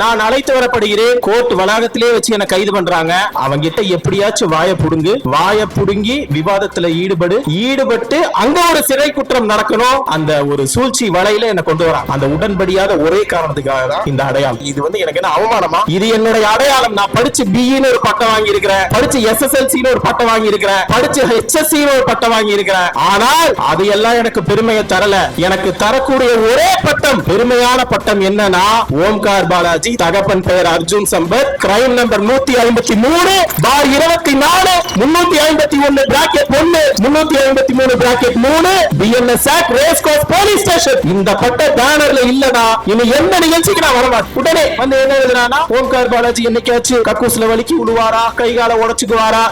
நான் அழைத்து வரப்படுகிறேன். கோர்ட் வளாகத்திலே வச்சு என்ன கைது பண்றாங்க. அவங்க கிட்ட எப்படியாச்சும் வாய புடுங்கு. வாய புடுங்கி விவாதத்துல ஈடுபடு. ஈடுபட்டு அங்க ஒரு சிறை குற்றம் நடக்கணும். அந்த ஒரு சூழ்ச்சி வலையில என்ன கொண்டு வராங்க. அந்த உடன்படியாத ஒரே காரணத்துக்காக தான் இந்த அடையாளம். இது வந்து எனக்கு என்ன அவமானமா? இது என்னுடைய அடையாளம். நான் படிச்சு பிஇன்னு ஒரு பட்டம் வாங்கி இருக்கிறேன் படிச்சு எஸ்எஸ்எல்சின்னு ஒரு பட்டம் வாங்கி இருக்கிறேன் படிச்சு ஹெச்எஸ்சி ஒரு பட்டம் வாங்கி இருக்கிறேன் ஆனால் அது எல்லாம் எனக்கு பெருமையை தரல. எனக்கு தரக்கூடிய ஒரே பட்டம் பெருமையான பட்டம் என்னன்னா ஓம்கார் பாலாஜி. தகப்பன் பெயர் அர்ஜுன் சம்பத் கிரைம் நம்பர் நூத்தி ஐம்பத்தி மூணு பார் இருபத்தி நாலு முன்னூத்தி ஐம்பத்தி ஒன்னு பிராக்கெட் ஒன்னு முன்னூத்தி ஐம்பத்தி மூணு பிராக்கெட் மூணு BNS act race course police station இந்த பட்ட பேனர்ல இல்லனா இனி எந்த நிகழ்ச்சிக்கு நான் வரமாட்டேன்? உடனே வந்து என்ன எழுதுறானா? ஓம்கார் பாலாஜி என்னைக்காச்சும் கக்கூஸ்ல வலிக்கு விழுவாரா கை கால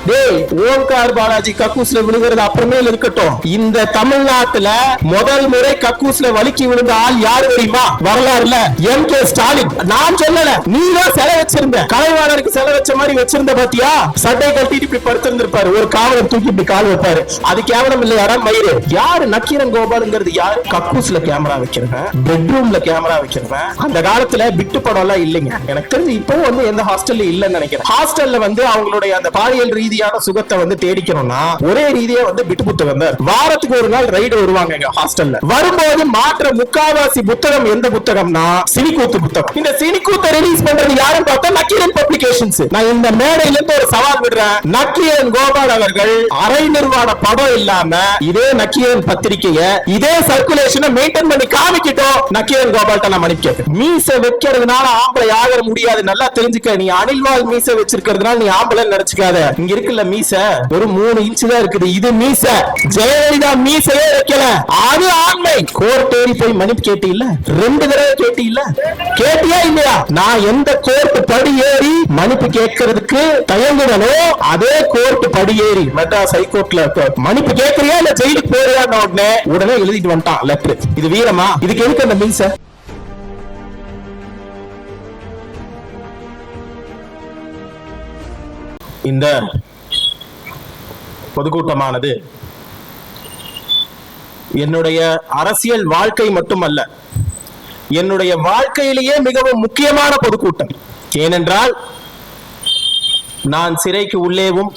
டேய் ஓம்கார் பாலாஜி கக்கூஸ்ல விழுகிறது அப்புறமே இருக்கட்டும். இந்த தமிழ்நாட்டுல முதல் முறை கக்கூஸ்ல வலிக்கு விழுந்த ஆள் யாரு தெரியுமா? வரலாறுல எம் கே ஸ்டாலின். நான் சொல்லல. நீ தான் சிலை வச்சிருந்த. கலைவாணருக்கு சிலை வச்ச மாதிரி வச்சிருந்த பாத்தியா? சட்டை கட்டிட்டு இப்படி படுத்திருந்திருப்பாரு. ஒரு காவலர் தூக்கி இப்படி கால் வைப்பாரு. அது கேவலம் இல்லையாரா மயிறு? யாரு நக்கீரன் கோபாலுங்கிறது யாரு? கக்கூஸ்ல கேமரா வைக்கிறவன் பெட்ரூம்ல கேமரா வைக்கிறவன். அந்த காலத்துல பிட்டு படம் எல்லாம் இல்லைங்க. எனக்கு தெரிஞ்சு இப்பவும் வந்து எந்த ஹாஸ்டல்ல இல்லைன்னு நினைக்கிறேன். ஹாஸ்டல்ல வந்து அவங்களுடைய அந்த பாலியல் ரீதியான சுகத்தை வந்து தேடிக்கணும்னா ஒரே ரீதியா வந்து பிட்டு புத்தகம் தான் வாரத்துக்கு ஒரு நாள் ரைடு வருவாங்க எங்க ஹாஸ்டல்ல வரும்போது மாற்ற முக்காவாசி புத்தகம் எந்த புத்தகம்னா சினிக்கூத்து புத்தகம். இந்த சினிக்கூத்தை ரிலீஸ் பண்றது யாரும் பார்த்தா நக்கீரன் பப்ளிகேஷன்ஸ் நான் இந்த மேடையில இருந்து ஒரு சவால் விடுறேன். நக்கீரன் கோபால் அவர்கள் அரை நிர்வாண படம் இல்லாம இதே நக்கீரன் பத்திரிகைய இதே சர்க்குலேஷனை மெயின்டைன் பண்ணி காமிக்கிட்டோம். நக்கீரன் கோபால்ட்ட நான் மன்னிப்பு மீச வைக்கிறதுனால ஆம்பளை ஆகிற முடியாது. நல்லா தெரிஞ்சுக்க. நீ அணில்வால் மீச வச்சிருக்கிறதுனால நீ ஆம்பளை நினைச்சுக்காத. இங்க இருக்குல்ல மீச. ஒரு மூணு இன்ச்சு தான் இருக்குது. இது மீச. ஜெயலலிதா மீசையே வைக்கல. அது ஆண்மை. கோர்ட் ஏறி போய் மன்னிப்பு கேட்டு இல்ல ரெண்டு தடவை கேட்டு கேட்டீல்ல? சரியா இல்லையா? நான் எந்த கோர்ட் படி ஏறி மன்னிப்பு கேட்கறதுக்கு தயங்குறனோ அதே கோர்ட் படி ஏறி மெட்ராஸ் ஹைகோர்ட்ல மன்னிப்பு கேட்கறியா இல்ல ஜெயிலுக்கு போறியா உடனே உடனே எழுதிட்டு வந்துட்டான் லெட்டர் இது வீரமா? இதுக்கு எதுக்கு அந்த மீச இந்த பொதுக்கூட்டமானது என்னுடைய அரசியல் வாழ்க்கை மட்டுமல்ல என்னுடைய வாழ்க்கையிலேயே மிகவும் முக்கியமான பொதுக்கூட்டம். ஏனென்றால் நான் சிறைக்கு உள்ளேவும்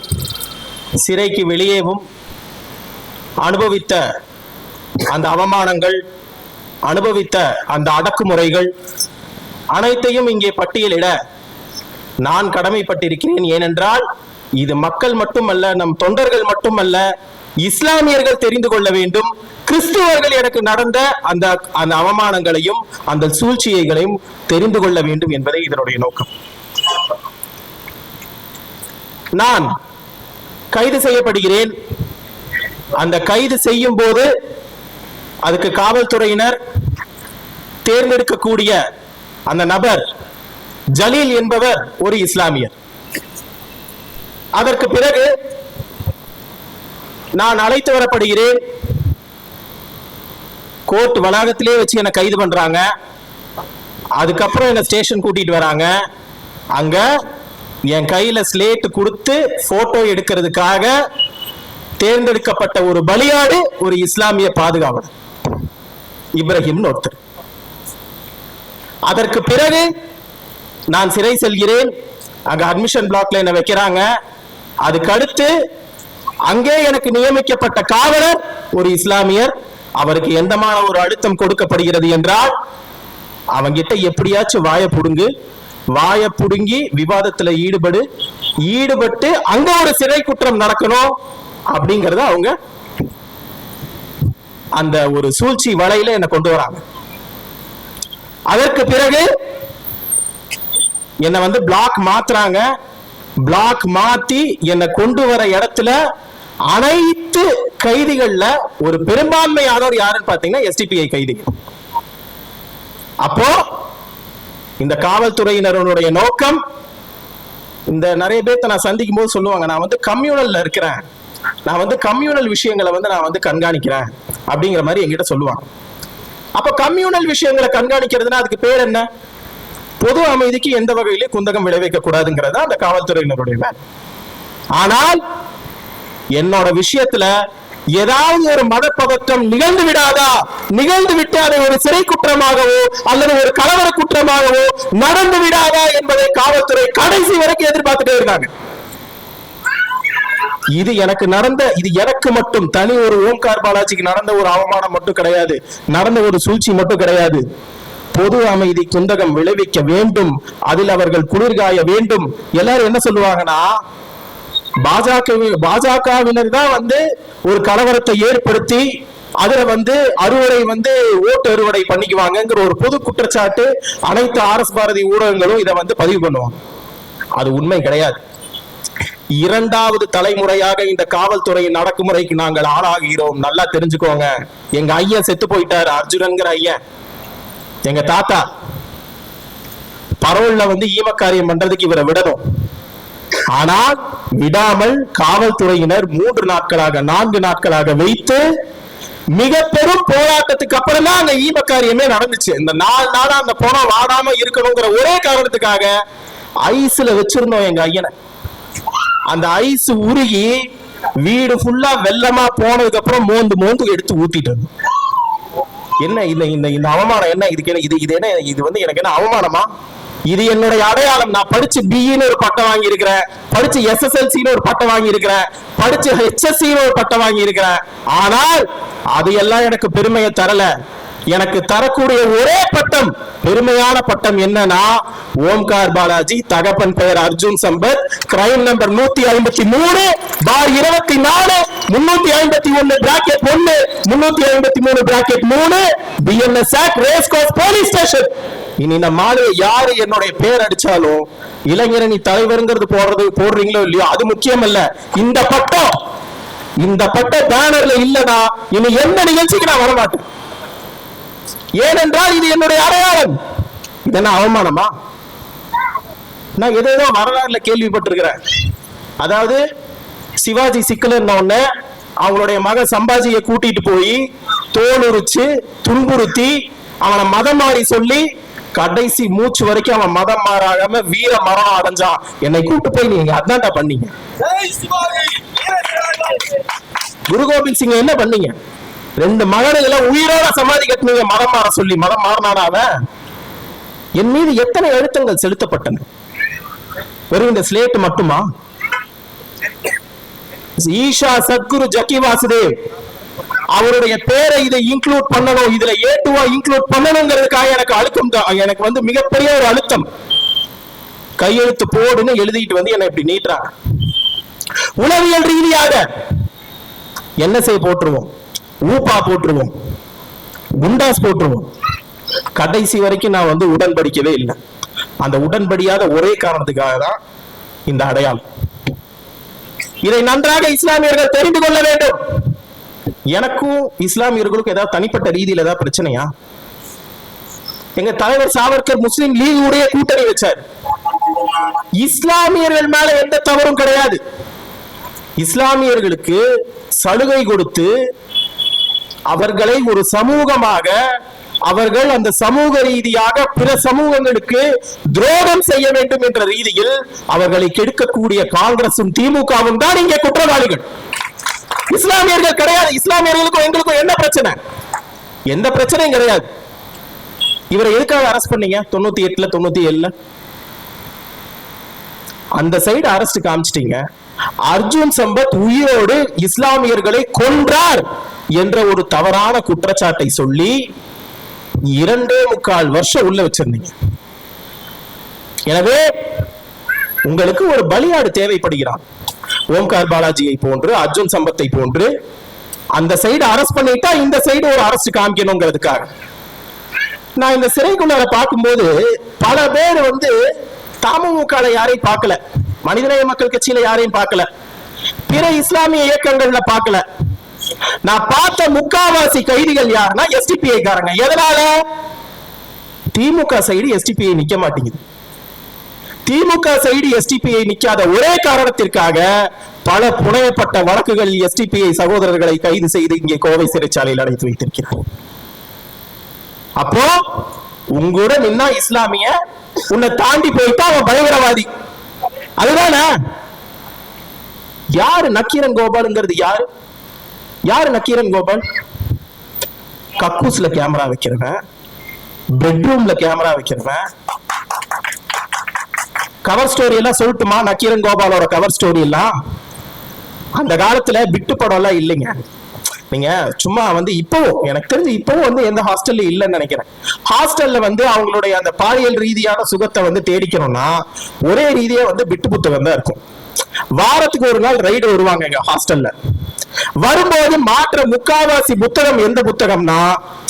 சிறைக்கு வெளியேவும் அனுபவித்த அந்த அவமானங்கள் அனுபவித்த அந்த அடக்குமுறைகள் அனைத்தையும் இங்கே பட்டியலிட நான் கடமைப்பட்டிருக்கிறேன். ஏனென்றால் இது மக்கள் மட்டுமல்ல நம் தொண்டர்கள் மட்டுமல்ல இஸ்லாமியர்கள் தெரிந்து கொள்ள வேண்டும். கிறிஸ்துவர்கள் எனக்கு நடந்த அந்த அந்த அவமானங்களையும் அந்த சூழ்ச்சியைகளையும் தெரிந்து கொள்ள வேண்டும் என்பதே இதனுடைய நோக்கம். நான் கைது செய்யப்படுகிறேன். அந்த கைது செய்யும் போது அதுக்கு காவல்துறையினர் தேர்ந்தெடுக்கக்கூடிய அந்த நபர் ஜலீல் என்பவர் ஒரு இஸ்லாமியர். அதற்கு பிறகு நான் அழைத்து வரப்படுகிறேன். கோர்ட் வளாகத்திலே வச்சு என்னை கைது பண்றாங்க. அதுக்கப்புறம் என்னை ஸ்டேஷன் கூட்டிட்டு வராங்க. அங்க என் கையில ஸ்லேட் கொடுத்து போட்டோ எடுக்கிறதுக்காக தேர்ந்தெடுக்கப்பட்ட ஒரு பலியாடு ஒரு இஸ்லாமிய பாதுகாவலர். இப்ராஹிம் ஒருத்தர். அதற்கு பிறகு நான் சிறை செல்கிறேன். அங்க அட்மிஷன் பிளாக்ல என்ன வைக்கிறாங்க. அதுக்கடுத்து அங்கே எனக்கு நியமிக்கப்பட்ட காவலர் ஒரு இஸ்லாமியர். அவருக்கு எந்தமான ஒரு அழுத்தம் கொடுக்கப்படுகிறது என்றால் அவங்கிட்ட எப்படியாச்சும் வாய புடுங்கு. வாய புடுங்கி விவாதத்துல ஈடுபடு. ஈடுபட்டு அங்க ஒரு சிறை குற்றம் நடக்கணும் அப்படிங்கறத அவங்க அந்த ஒரு சூழ்ச்சி வலையில என்ன கொண்டு வராங்க. அதற்கு பிறகு என்னை வந்து பிளாக் மாத்துறாங்க. பிளாக் மாத்தி என்னை கொண்டு வர இடத்துல அனைத்து கைதிகள்ல ஒரு பெரும்பான்மையானவர் யாருன்னு பாத்தீங்கன்னா எஸ்டிபிஐ கைதிகள் அப்போ இந்த காவல்துறையினருடைய நோக்கம் இந்த நிறைய பேர்த்த நான் சந்திக்கும் போது சொல்லுவாங்க நான் வந்து கம்யூனல்ல இருக்கிறேன். நான் வந்து கம்யூனல் விஷயங்களை வந்து நான் வந்து கண்காணிக்கிறேன். அப்படிங்கிற மாதிரி என்கிட்ட சொல்லுவாங்க. அப்ப கம்யூனல் விஷயங்களை கண்காணிக்கிறதுனா அதுக்கு பேர் என்ன? பொது அமைதிக்கு எந்த வகையிலும் குந்தகம் விளைவிக்க கூடாதுங்கிறதா அந்த காவல்துறையினருடைய ஆனால் என்னோட விஷயத்துல ஏதாவது ஒரு மத பதற்றம் நிகழ்ந்து விடாதா? நிகழ்ந்து விட்டு அதை ஒரு சிறை குற்றமாகவோ அல்லது ஒரு கலவர குற்றமாகவோ நடந்து விடாதா என்பதை காவல்துறை கடைசி வரைக்கும் எதிர்பார்த்துட்டே இருக்காங்க. இது எனக்கு நடந்த இது எனக்கு மட்டும் தனி ஒரு ஓம்கார் பாலாஜிக்கு நடந்த ஒரு அவமானம் மட்டும் கிடையாது. நடந்த ஒரு சூழ்ச்சி மட்டும் கிடையாது. பொது அமைதி குந்தகம் விளைவிக்க வேண்டும். அதில் அவர்கள் குளிர்காய வேண்டும். எல்லாரும் என்ன சொல்லுவாங்கன்னா பாஜக பாஜகவினர் தான் வந்து ஒரு கலவரத்தை ஏற்படுத்தி அதுல வந்து அறுவடை வந்து ஓட்டு அறுவடை பண்ணிக்குவாங்கங்கிற ஒரு பொது குற்றச்சாட்டு அனைத்து ஆர்எஸ் பாரதி ஊடகங்களும் இதை வந்து பதிவு பண்ணுவாங்க. அது உண்மை கிடையாது. இரண்டாவது தலைமுறையாக இந்த காவல்துறையின் நடக்குமுறைக்கு நாங்கள் ஆளாகிறோம். நல்லா தெரிஞ்சுக்கோங்க. எங்க ஐயன் செத்து போயிட்டாரு அர்ஜுனன்கிற ஐயன். எங்க தாத்தா. பரோல்ல வந்து ஈமக்காரியம் பண்றதுக்கு இவரை விடணும். ஆனால் விடாமல் காவல்துறையினர் மூன்று நாட்களாக நான்கு நாட்களாக வைத்து மிக பெரும் போராட்டத்துக்கு அப்புறம் தான் அந்த ஈமக்காரியமே நடந்துச்சு. இந்த நாலு நாளா அந்த பணம் வாடாம இருக்கணுங்கிற ஒரே காரணத்துக்காக ஐஸ்ல வச்சிருந்தோம் எங்க ஐயனை. அந்த ஐஸ் உருகி வீடு ஃபுல்லா வெள்ளமா போனதுக்கு அப்புறம் மோந்து மோந்து எடுத்து ஊத்திட்டு என்ன இந்த இந்த இந்த அவமானம் என்ன? இதுக்கு என்ன இது இது என்ன இது வந்து எனக்கு என்ன அவமானமா? இது என்னுடைய அடையாளம். நான் படிச்சு பிஇன்னு ஒரு பட்டம் வாங்கி இருக்கிறேன் படிச்சு எஸ்எஸ்எல்சின்னு ஒரு பட்டம் வாங்கி இருக்கிறேன் படிச்சு ஹெச்எஸ்சின்னு ஒரு பட்டம் வாங்கி இருக்கிறேன் ஆனால் அது எல்லாம் எனக்கு பெருமையை தரல. எனக்கு தரக்கூடிய ஒரே பட்டம் பெருமையான பட்டம் என்னன்னா ஓம்கார் பாலாஜி தகப்பன் பெயர் அர்ஜுன் சம்பத் கிரைம் நம்பர் நூத்தி ஐம்பத்தி மூணு பார் இருபத்தி நாலு முன்னூத்தி ஐம்பத்தி ஒண்ணு பிராக்கெட் ஒண்ணு முன்னூத்தி ஐம்பத்தி மூணு பிராக்கெட் மூணு BNS race course police station இனி இந்த மாடு யாரு என்னுடைய பேர் அடிச்சாலும் இளைஞரணி தலைவருங்கிறது போடுறது போடுறீங்களோ இல்லையோ அது முக்கியம் இல்ல இந்த பட்டம் இந்த பட்ட பேனர்ல இல்லனா இனி எந்த நிகழ்ச்சிக்கு நான் வரமாட்டேன். ஏனென்றால் இது என்னுடைய அடையாளம். இது என்ன அவமானமா? நான் ஏதோ வரலாறுல கேள்விப்பட்டிருக்கிறேன். அதாவது சிவாஜி சிக்கலன்ன உடனே அவங்களுடைய மகன் சம்பாஜியை கூட்டிட்டு போய் தோல் உரிச்சு துன்புறுத்தி அவனை மதம் மாறி சொல்லி கடைசி மூச்சு வரைக்கும் அவன் மதம் மாறாகாம வீர மரணம் அடைஞ்சான். என்னை கூட்டு போய் நீங்க அதான்டா பண்ணீங்க. குரு கோபிந்த் சிங் என்ன பண்ணீங்க? ரெண்டு மகனுகளை உயிரோட சமாதி கட்டினீங்க மதம் மாற சொல்லி. மதம் மாறினாரா அவன்? என் மீது எத்தனை அழுத்தங்கள் செலுத்தப்பட்டன? வெறும் இந்த ஸ்லேட் மட்டுமா? ஈஷா சத்குரு ஜக்கி வாசுதேவ். அவருடைய பேரை இதை இன்க்ளூட் பண்ணணும் இதுல ஏட்டுவா இன்க்ளூட் பண்ணணுங்கிறதுக்காக எனக்கு அழுத்தம் தான் எனக்கு வந்து மிகப்பெரிய ஒரு அழுத்தம். கையெழுத்து போடுன்னு எழுதிட்டு வந்து என்னை இப்படி நீட்டுறாங்க. உளவியல் ரீதியாக என்ன போட்டுருவோம் ஊப்பா போட்டுருவோம் குண்டாஸ் போட்டுருவோம். கடைசி வரைக்கும் நான் வந்து உடன்படிக்கவே இல்லை. அந்த உடன்படியாத ஒரே காரணத்துக்காக தான் இந்த அடையாளம். இதை நன்றாக இஸ்லாமியர்கள் தெரிந்து கொள்ள வேண்டும். எனக்கும் இஸ்லாமியர்களுக்கும் ஏதாவது தனிப்பட்ட ரீதியில் ஏதாவது பிரச்சனையா? எங்க தலைவர் சாவர்கர் முஸ்லீம் லீக் உடைய கூட்டணி வச்சார். இஸ்லாமியர்கள் மேல எந்த தவறும் கிடையாது. இஸ்லாமியர்களுக்கு சலுகை கொடுத்து அவர்களை ஒரு சமூகமாக அவர்கள் அந்த சமூக ரீதியாக பிற சமூகங்களுக்கு துரோகம் செய்ய வேண்டும் என்ற ரீதியில் அவர்களை கெடுக்கக்கூடிய காங்கிரசும் திமுகவும் தான் இங்கே குற்றவாளிகள். இஸ்லாமியர்கள் கிடையாது. இஸ்லாமியர்களுக்கும் எங்களுக்கும் என்ன பிரச்சனை? எந்த பிரச்சனையும் கிடையாது. இவரை எதுக்காக அரெஸ்ட் பண்ணீங்க? தொண்ணூத்தி எட்டுல தொண்ணூத்தி ஏழுல அந்த சைடு அரெஸ்ட் காமிச்சிட்டீங்க. அர்ஜுன் சம்பத் உயிரோடு இஸ்லாமியர்களை கொன்றார் என்ற ஒரு தவறான குற்றச்சாட்டை சொல்லி இரண்டே முக்கால் வருஷம் உள்ள வச்சிருந்தீங்க. எனவே உங்களுக்கு ஒரு பலியாடு தேவைப்படுகிறான். ஓம்கார் பாலாஜியை போன்று அர்ஜுன் சம்பத்தை போன்று அந்த சைடு அரெஸ்ட் பண்ணிட்டா இந்த சைடு ஒரு அரெஸ்ட் காமிக்கணுங்கிறதுக்காக. நான் இந்த சிறைக்குள்ளார பார்க்கும்போது பல பேர் வந்து தமுக யாரையும் பார்க்கல. மனிதநேய மக்கள் கட்சியில யாரையும் பார்க்கல. பிற இஸ்லாமிய இயக்கங்கள்ல பார்க்கல. நான் பார்த்த முக்காவாசி கைதிகள் யாருன்னா எஸ்டிபிஐ காரங்க எதனால? திமுக சைடு எஸ்டிபிஐ நிக்க மாட்டேங்குது. திமுக சைடு எஸ்டிபிஐ நிக்காத ஒரே காரணத்திற்காக பல புனையப்பட்ட வழக்குகள் எஸ்டிபிஐ சகோதரர்களை கைது செய்து இங்கே கோவை சிறைச்சாலையில் அடைத்து வைத்திருக்கிறார் அப்போ உங்களோட நின்னா இஸ்லாமிய உன்னை தாண்டி போயிட்டா அவன் பயங்கரவாதி. அதுதானே? யாரு நக்கீரன் கோபாலுங்கிறது யாரு? யாரு நக்கீரன் கோபால்? கக்கூஸ்ல கேமரா வைக்கிறவன் பெட்ரூம்ல கேமரா வைக்கிறவன் கவர் ஸ்டோரி எல்லாம் சொல்லட்டுமா? நக்கீரன் கோபாலோட கவர் ஸ்டோரி எல்லாம்? அந்த காலத்துல விட்டு படம் எல்லாம் இல்லைங்க. நீங்க சும்மா வந்து இப்பவும் எனக்கு தெரிஞ்சு இப்பவும் வந்து எந்த ஹாஸ்டல்ல இல்லைன்னு நினைக்கிறேன். ஹாஸ்டல்ல வந்து அவங்களுடைய அந்த பாலியல் ரீதியான சுகத்தை வந்து தேடிக்கணும்னா ஒரே ரீதியா வந்து விட்டு புத்தகம் தான் இருக்கும். வாரத்துக்கு ஒரு நாள் ரைடு வருவாங்க எங்க ஹாஸ்டல்ல வரும்போது மாற்ற முக்காவாசி புத்தகம் எந்த புத்தகம்னா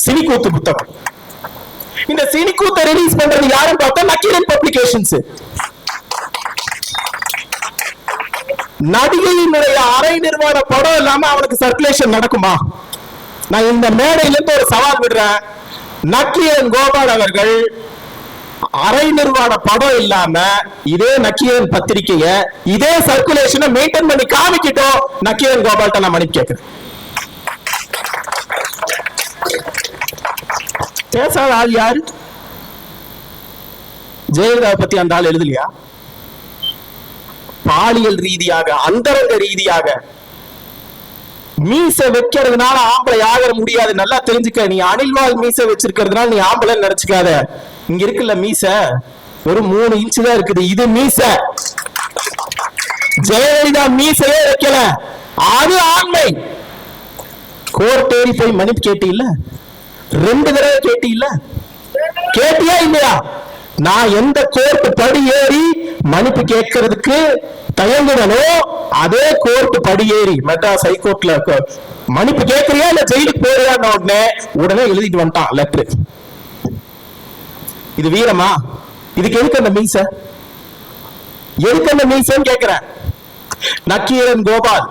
சினிக்கூத்து புத்தகம். இந்த சினிக்கூத்தை ரிலீஸ் பண்றது யாரும் பார்த்தா நக்கீரன் பப்ளிகேஷன்ஸ் நடிகையினுடைய அரை நிர்வாண படம் இல்லாம அவனுக்கு சர்க்குலேஷன் நடக்குமா? நான் இந்த மேடையில இருந்து ஒரு சவால் விடுறேன். நக்கியன் கோபால் அவர்கள் அரை நிர்வாண படம் இல்லாம இதே நக்கியன் பத்திரிகைய இதே சர்க்குலேஷனை மெயின்டைன் பண்ணி காமிக்கிட்டோம். நக்கியன் கோபால்கிட்ட நான் மன்னிப்பு கேட்கிறேன். பேசாத ஆள் யாரு? ஜெயலலிதா பத்தி அந்த ஆள் எழுதலையா? பாலியல் ரீதியாக அந்தரங்க ரீதியாக. மீச வைக்கிறதுனால ஆம்பளை ஆகிற முடியாது. நல்லா தெரிஞ்சுக்க நீ அணில்வால் மீச வச்சிருக்கிறதுனால நீ ஆம்பளை நினைச்சுக்காத. இங்க இருக்குல்ல மீச? ஒரு மூணு இன்ச்சு தான் இருக்குது. இது மீச. ஜெயலலிதா மீசையே வைக்கல. அது ஆண்மை. கோர்ட் போய் மன்னிப்பு கேட்டீல்ல? ரெண்டு தடவை கேட்டீல்ல? கேட்டியா இல்லையா? நான் எந்த கோர்ட் படி ஏறி மன்னிப்பு கேட்கறதுக்கு தயங்குறனோ அதே கோர்ட் படியேறி மெட்ராஸ் ஹைகோர்ட்ல மன்னிப்பு கேட்கறியா இல்ல ஜெயிலுக்கு போறியான்னு உடனே உடனே எழுதிட்டு வந்துட்டான் லெட்டர் இது வீரமா? இதுக்கு எதுக்கு அந்த மீச எதுக்கு அந்த மீசன்னு கேக்குறேன் நக்கீரன் கோபால்.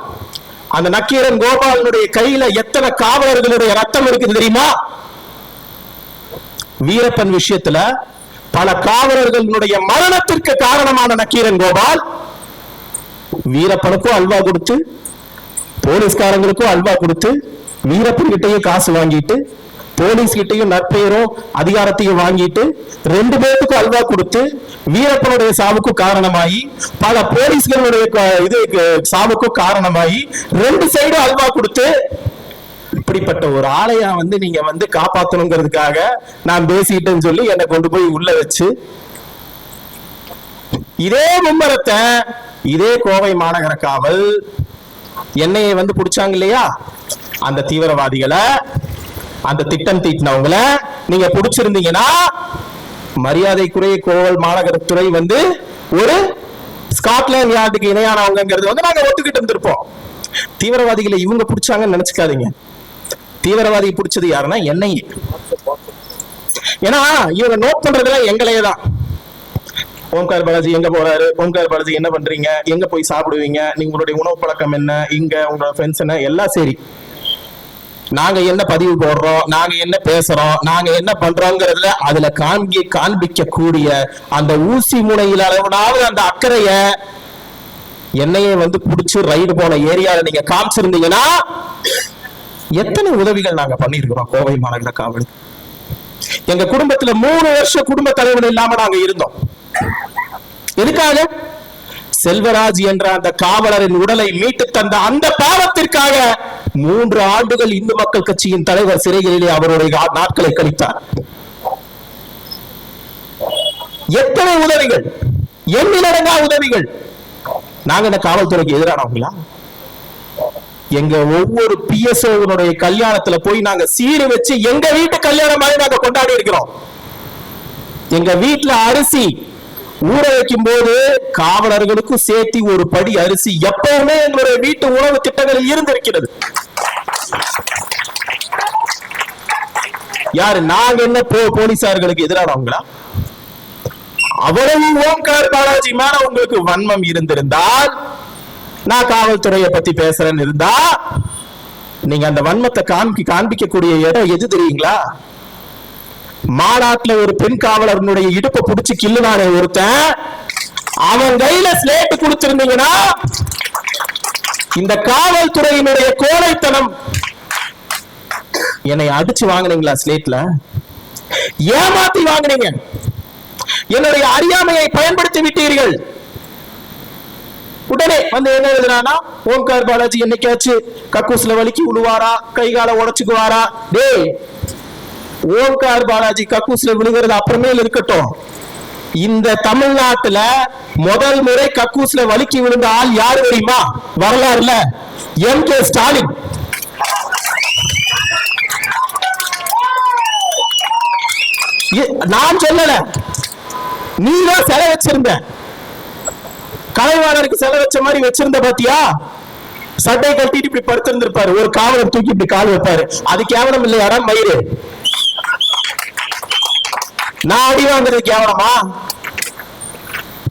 அந்த நக்கீரன் கோபாலனுடைய கையில எத்தனை காவலர்களுடைய ரத்தம் இருக்குது தெரியுமா? வீரப்பன் விஷயத்துல பல காவலர்களுடைய மரணத்திற்கு காரணமான நக்கீரன் கோபால் வீரப்பனுக்கும் அல்வா கொடுத்து போலீஸ்காரங்களுக்கும் அல்வா கொடுத்து வீரப்பன்கிட்டயும் காசு வாங்கிட்டு போலீஸ் கிட்டயும் நற்பெயரும் அதிகாரத்தையும் வாங்கிட்டு ரெண்டு பேருக்கும் அல்வா கொடுத்து வீரப்பனுடைய சாவுக்கும் காரணமாயி பல போலீஸ்களுடைய இது சாவுக்கும் காரணமாயி ரெண்டு சைடும் அல்வா கொடுத்து இப்படிப்பட்ட ஒரு ஆலையா வந்து நீங்க வந்து காப்பாத்தணுங்கிறதுக்காக நான் பேசிட்டேன்னு சொல்லி என்னை கொண்டு போய் உள்ள வச்சு இதே மும்மரத்தை இதே கோவை மாநகர காவல் என்னையை வந்து பிடிச்சாங்க இல்லையா? அந்த தீவிரவாதிகளை அந்த திட்டம் தீட்டினவங்கள நீங்க பிடிச்சிருந்தீங்கன்னா மரியாதைக்குரிய கோவல் மாநகரத்துறை வந்து ஒரு ஸ்காட்லாந்து யார்டுக்கு இணையானவங்கிறது வந்து நாங்க ஒத்துக்கிட்டு இருந்திருப்போம். தீவிரவாதிகளை இவங்க பிடிச்சாங்கன்னு நினைச்சுக்காதீங்க. தீவிரவாதி பிடிச்சது யாருன்னா என்னையே ஏன்னா இவங்க நோட் பண்றதுலாம் எங்களையே தான் ஓம்கார் பாலாஜி எங்க போறாரு? ஓம்கார் பாலாஜி என்ன பண்றீங்க? எங்க போய் சாப்பிடுவீங்க? நீங்க உங்களுடைய உணவு பழக்கம் என்ன? இங்க உங்களோட ஃப்ரெண்ட்ஸ் என்ன? எல்லாம் சரி. நாங்க என்ன பதிவு போடுறோம்? நாங்க என்ன பேசுறோம்? நாங்க என்ன பண்றோங்கிறதுல அதுல காண்பி காண்பிக்க கூடிய அந்த ஊசி முனையில் அளவுனாவது அந்த அக்கறைய என்னையே வந்து புடிச்சு ரைடு போன ஏரியால நீங்க காமிச்சிருந்தீங்கன்னா எத்தனை உதவிகள் நாங்க பண்ணியிருக்கிறோம் கோவை மாநகர காவலுக்கு எங்க குடும்பத்துல மூணு வருஷம் குடும்ப தலைவர் இல்லாம நாங்க இருந்தோம். எதுக்காக? செல்வராஜ் என்ற அந்த காவலரின் உடலை மீட்டு தந்த அந்த பாவத்திற்காக மூன்று ஆண்டுகள் இந்து மக்கள் கட்சியின் தலைவர் சிறைகளிலே அவருடைய நாட்களை கழித்தார். எத்தனை உதவிகள்? எண்ணிலடங்கா உதவிகள்? நாங்க இந்த காவல்துறைக்கு எதிரானவங்களா? எங்க ஒவ்வொரு பிஎஸ்ஓனுடைய கல்யாணத்துல போய் நாங்க சீரு வச்சு எங்க வீட்டு கல்யாணம் மாதிரி நாங்க கொண்டாடி இருக்கிறோம். எங்க வீட்டுல அரிசி ஊற வைக்கும் போது காவலர்களுக்கும் சேர்த்து ஒரு படி அரிசி எப்பவுமே எங்களுடைய வீட்டு உணவு திட்டங்களில் இருந்திருக்கிறது. யாரு நாங்க என்ன போ போலீசார்களுக்கு எதிரானவங்களா? அவ்வளவு ஓம்கார் பாலாஜி மேல உங்களுக்கு வன்மம் இருந்திருந்தால் நான் காவல்துறையை பத்தி பேசுறேன்னு இருந்தா நீங்க அந்த வன்மத்தை காண்பி காண்பிக்கக்கூடிய இடம் எது தெரியுங்களா? மாநாட்டுல ஒரு பெண் காவலர்னுடைய இடுப்பை புடிச்சு கிள்ளுனானே ஒருத்தன் அவன் கையில ஸ்லேட்டு கொடுத்திருந்தீங்கன்னா இந்த காவல்துறையினுடைய கோழைத்தனம். என்னை அடிச்சு வாங்குனீங்களா ஸ்லேட்ல ஏமாத்தி வாங்குனீங்க. என்னுடைய அறியாமையை பயன்படுத்தி விட்டீர்கள். உடனே வந்து என்ன எழுதுறானா ஓம்கார் பாலாஜி என்னைக்காச்சும் கக்கூஸ்ல வலிக்கு விழுவாரா கை உடச்சுக்குவாரா உடைச்சுக்குவாரா? டேய் ஓம்கார் பாலாஜி கக்கூஸ்ல விழுகிறது அப்புறமேல் இருக்கட்டும். இந்த தமிழ்நாட்டுல முதல் முறை கக்கூஸ்ல வலுக்கி விழுந்த ஆள் யாரு தெரியுமா? வரலாறுல எம் கே ஸ்டாலின். நான் சொல்லல. நீ தான் செலை வச்சிருந்த. கலைவாணருக்கு செலை வச்ச மாதிரி வச்சிருந்த பாத்தியா? சட்டை கட்டிட்டு இப்படி படுத்திருந்திருப்பாரு. ஒரு காவலர் தூக்கி இப்படி கால் வைப்பாரு. அது கேவலம் இல்லையாடா மயிறு. நான் அடி வாங்குறது கேவலமா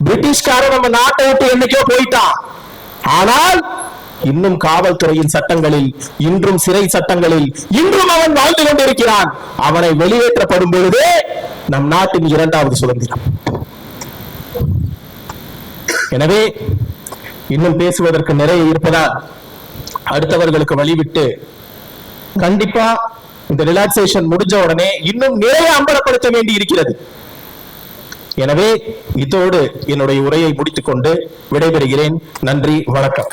பிரிட்டிஷ்காரன் நம்ம நாட்டை விட்டு என்னைக்கோ போயிட்டான். ஆனால் இன்னும் காவல்துறையின் சட்டங்களில் இன்றும் சிறை சட்டங்களில் இன்றும் அவன் வாழ்ந்து கொண்டிருக்கிறான். அவனை வெளியேற்றப்படும் பொழுது நம் நாட்டின் இரண்டாவது சுதந்திரம். எனவே இன்னும் பேசுவதற்கு நிறைய இருப்பதால் அடுத்தவர்களுக்கு வழிவிட்டு கண்டிப்பா இந்த ரிலாக்ஸேஷன் முடிஞ்ச உடனே இன்னும் நிறைய அம்பலப்படுத்த வேண்டி இருக்கிறது. எனவே இதோடு என்னுடைய உரையை முடித்துக்கொண்டு விடைபெறுகிறேன். நன்றி வணக்கம்.